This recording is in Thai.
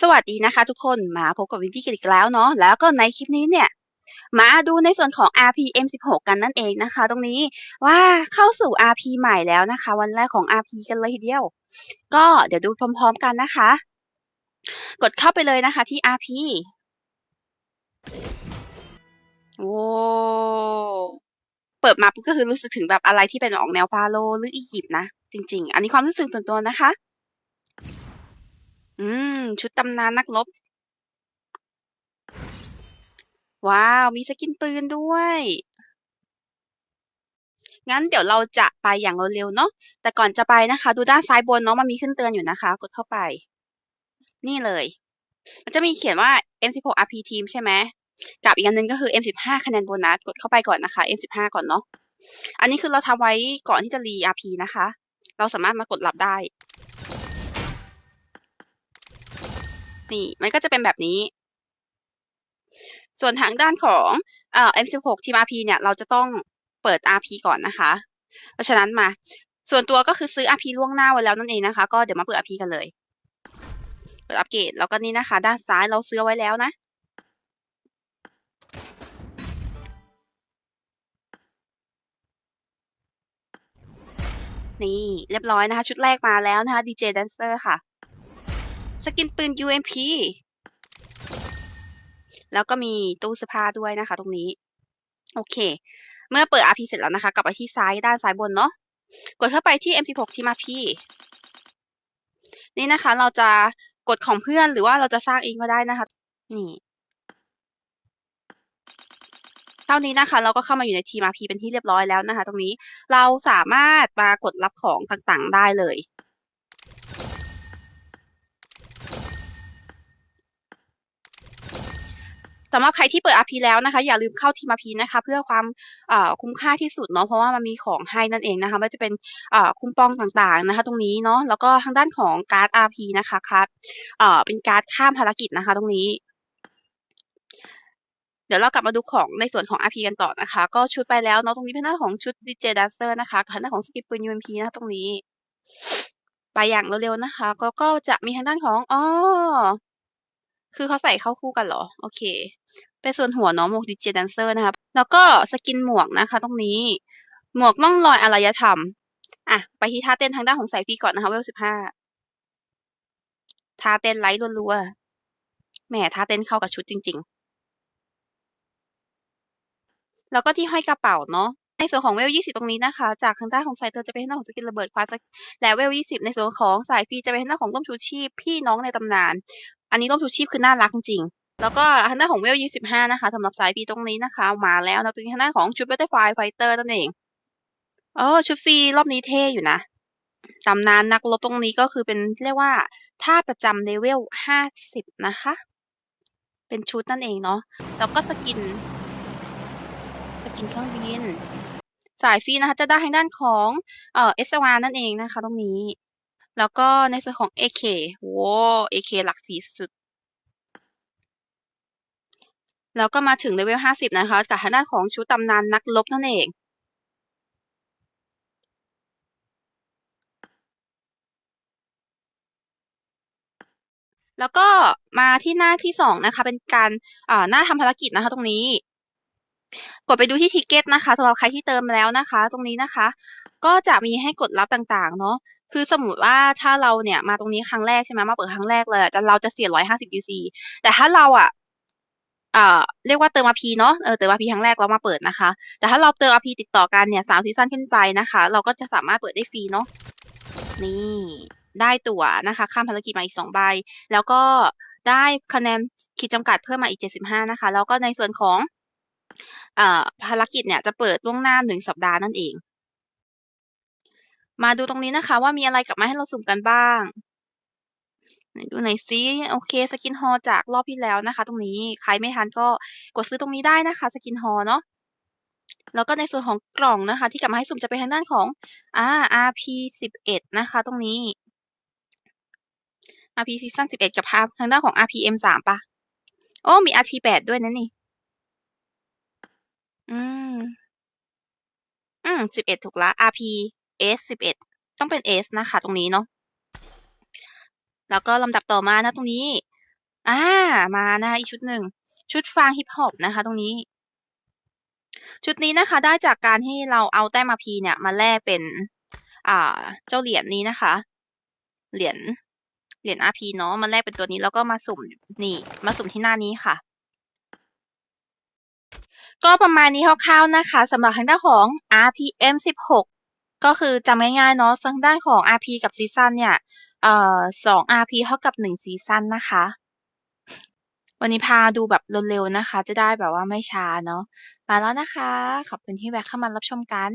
สวัสดีนะคะทุกคนมาพบกับวินดี้กันอีกแล้วเนาะแล้วก็ในคลิปนี้เนี่ยมาดูในส่วนของ RPM 16 กันนั่นเองนะคะ ตรงนี้ว่าเข้าสู่ RP ใหม่แล้วนะคะ วันแรกของ RP กันเลยทีเดียว ก็เดี๋ยวดูพร้อมๆกันนะคะ กดเข้าไปเลยนะคะที่ RP โอ้เปิดมาปุ๊บก็คือรู้สึกถึงแบบอะไรที่เป็นออกแนวฟาโรห์หรืออียิปต์นะ จริง ๆ อันนี้ความรู้สึกส่วนตัวนะคะ อืม ชุดตำนานนักรบ ว้าว มีสกินปืนด้วย งั้นเดี๋ยวเราจะไปอย่างเร็วๆเนาะ แต่ก่อนจะไปนะคะ ดูด้านซ้ายบนเนาะ มันมีขึ้นเตือนอยู่นะคะ กดเข้าไป นี่เลย มันจะมีเขียนว่า M16 RP Team ใช่ไหม กับอีกอันหนึงก็คือ M15 คะแนนโบนัส กดเข้าไปก่อนนะคะ M15 ก่อนเนาะ อันนี้คือเราทำไว้ก่อนที่จะรี RP นะคะ เราสามารถมากดรับได้ นี่ มันก็จะเป็นแบบนี้ ส่วนทางด้านของเอ่อ M16 ทีม RP เนี่ยเราจะต้องเปิด RP ก่อนนะคะ เพราะฉะนั้นมา ส่วนตัวก็คือซื้อ RP ล่วงหน้าไว้แล้วนั่นเองนะคะ ก็เดี๋ยวมาเปิด RP กันเลย เปิดอัปเกรดแล้วก็นี่นะคะ ด้านซ้ายเราซื้อไว้แล้วนะนี่เรียบร้อยนะคะ ชุดแรกมาแล้วนะคะ DJ Dancer ค่ะ กินปืน UMP แล้วก็มีตู้เสื้อผ้าด้วยนะคะ ตรงนี้ โอเค เมื่อเปิด RP เสร็จแล้วนะคะ กลับไปที่ซ้ายด้านซ้ายบนเนาะ กดเข้าไปที่ M16 ที่ RP นี่นะคะ เราจะกดของเพื่อนหรือว่าเราจะสร้างเองก็ได้นะคะ นี่เท่านี้นะคะเราก็เข้ามาอยู่ในทีม RP เป็นที่เรียบร้อยแล้วนะคะ ตรงนี้เราสามารถมากดรับของต่างๆได้เลยำหรับใครที่เปิด RP แล้วนะคะ อย่าลืมเข้าทีม RP นะคะ เพื่อความคุ้มค่าที่สุดเนาะเพราะว่ามันมีของให้นั่นเองนะคะไม่ว่าจะเป็นอ่าคูปองต่างๆนะคะ ตรงนี้เนาะแล้วก็ทางด้านของการ์ด RP นะคะการ์ดเอ่อเป็นการ์ดข้ามภารกิจนะคะ ตรงนี้เดี๋ยวเรากลับมาดูของในส่วนของ RP กันต่อนะคะ ก็ชุดไปแล้วเนาะตรงนี้เป็นหน้าของชุด DJ Dancer นะคะกับทางด้านของสกินปืน UMP นะคะตรงนี้ ไปอย่างเร็วๆนะคะ ก็ก็จะมีทางด้านของอ๋อ คือเขาใส่เข้าคู่กันเหรอ โอเคเป็นส่วนหัวเนาะหมวก DJ Dancer นะคะแล้วก็สกินหมวกนะคะ ตรงนี้ หมวกล่องรอยอารยธรรม อะ ไปที่ท่าเต้นทางด้านของสายฟีก่อนนะคะ เวล15ท่าเต้นไลท์รัวๆแหมท่าเต้นเข้ากับชุดจริง ๆ แล้วก็ที่ห้อยกระเป๋าเนาะในส่วนของเวล 20 ตรงนี้นะคะ จากทางด้านของสายเตือนจะเป็นทางด้านของสกินระเบิดคว้าสและเวล 20 ในส่วนของสายฟีจะเป็นทางด้านของร่มชูชีพ พี่น้องในตำนาน อันนี้ร่มชูชีพคือน่ารักจริงๆแล้วก็ทางด้านของเวล25นะคะสำหรับสายฟีตรงนี้นะคะมาแล้วนะตรงนี้ทางด้านของชุด Butterfly Fighter นั่นเองเออชุดฟรีรอบนี้เท่อยู่นะตำนานนักรบตรงนี้ก็คือเป็นเรียกว่าท่าประจำเลเวล50นะคะ เป็นชุดนั่นเองเนาะแล้วก็สกิน สกินเครื่องบินสายฟรีนะคะจะได้ทางด้านของเอ่อเอสวานั่นเองนะคะ ตรงนี้ แล้วก็ในส่วนของ AK โว้ AK หลักสีสุด แล้วก็มาถึงเลเวล50นะคะกับทางด้านของชุดตำนานนักรบนั่นเองแล้วก็มาที่หน้าที่2นะคะเป็นการหน้าทำภารกิจนะคะตรงนี้ กดไปดูที่ทิกเก็ตนะคะสำหรับใครที่เติมแล้วนะคะ ตรงนี้นะคะ ก็จะมีให้กดรับต่างๆ เนาะคือสมมติว่าถ้าเราเนี่ยมาตรงนี้ครั้งแรกใช่ไหมมาเปิดครั้งแรกเลยแต่เราจะเสีย150 UC แต่ถ้าเราอะเอ่าเรียกว่าเติม RP เนาะเออเติม RP ครั้งแรกเรามาเปิดนะคะ แต่ถ้าเราเติม RP ติดต่อกันเนี่ย3ซีซั่นขึ้นไปนะคะ เราก็จะสามารถเปิดได้ฟรีเนาะนี่ได้ตั๋วนะคะ ข้ามภารกิจมาอีก2ใบ แล้วก็ได้คะแนนขีดจำกัดเพิ่มมาอีก75นะคะ แล้วก็ในส่วนของ ภารกิจเนี่ยจะเปิดล่วงหน้า1สัปดาห์นั่นเอง มาดูตรงนี้นะคะ ว่ามีอะไรกลับมาให้เราสุ่มกันบ้างดูหน่อยซิโอเคสกินฮอจากรอบที่แล้วนะคะ ตรงนี้ใครไม่ทันก็กดซื้อตรงนี้ได้นะคะ สกินฮอเนาะแล้วก็ในส่วนของกล่องนะคะ ที่กลับมาให้สุ่มจะเป็นทางด้านของอ่า RP 11นะคะ ตรงนี้ RP ซีซั่น11กับทางด้านของ RPM 3ปะโอ้มี RP 8ด้วยนะนี่ อืม อืม 11 ถูกแล้ว RP S 11 ต้องเป็น S นะคะ ตรงนี้เนาะ แล้วก็ลำดับต่อมานะตรงนี้ อ่า มานะคะอีกชุดหนึ่ง ชุดฟางฮิปฮอปนะคะ ตรงนี้ ชุดนี้นะคะ ได้จากการที่เราเอาแต้ม RP เนี่ย มาแลกเป็น อ่า เจ้าเหรียญนี้นะคะ เหรียญ เหรียญ RP เนาะ มาแลกเป็นตัวนี้แล้วก็มาสุ่ม นี่ มาสุ่มที่หน้านี้ค่ะ ก็ประมาณนี้คร่าวๆนะคะสำหรับทางด้านของ RPM 16 ก็คือจำง่ายๆเนาะทางด้านของ RP กับซีซันเนี่ยเอ่อสอง RP เท่ากับหนึ่งซีซันนะคะ วันนี้พาดูแบบเร็วๆนะคะ จะได้แบบว่าไม่ช้าเนาะมาแล้วนะคะ ขอบคุณที่แวะเข้ามารับชมกัน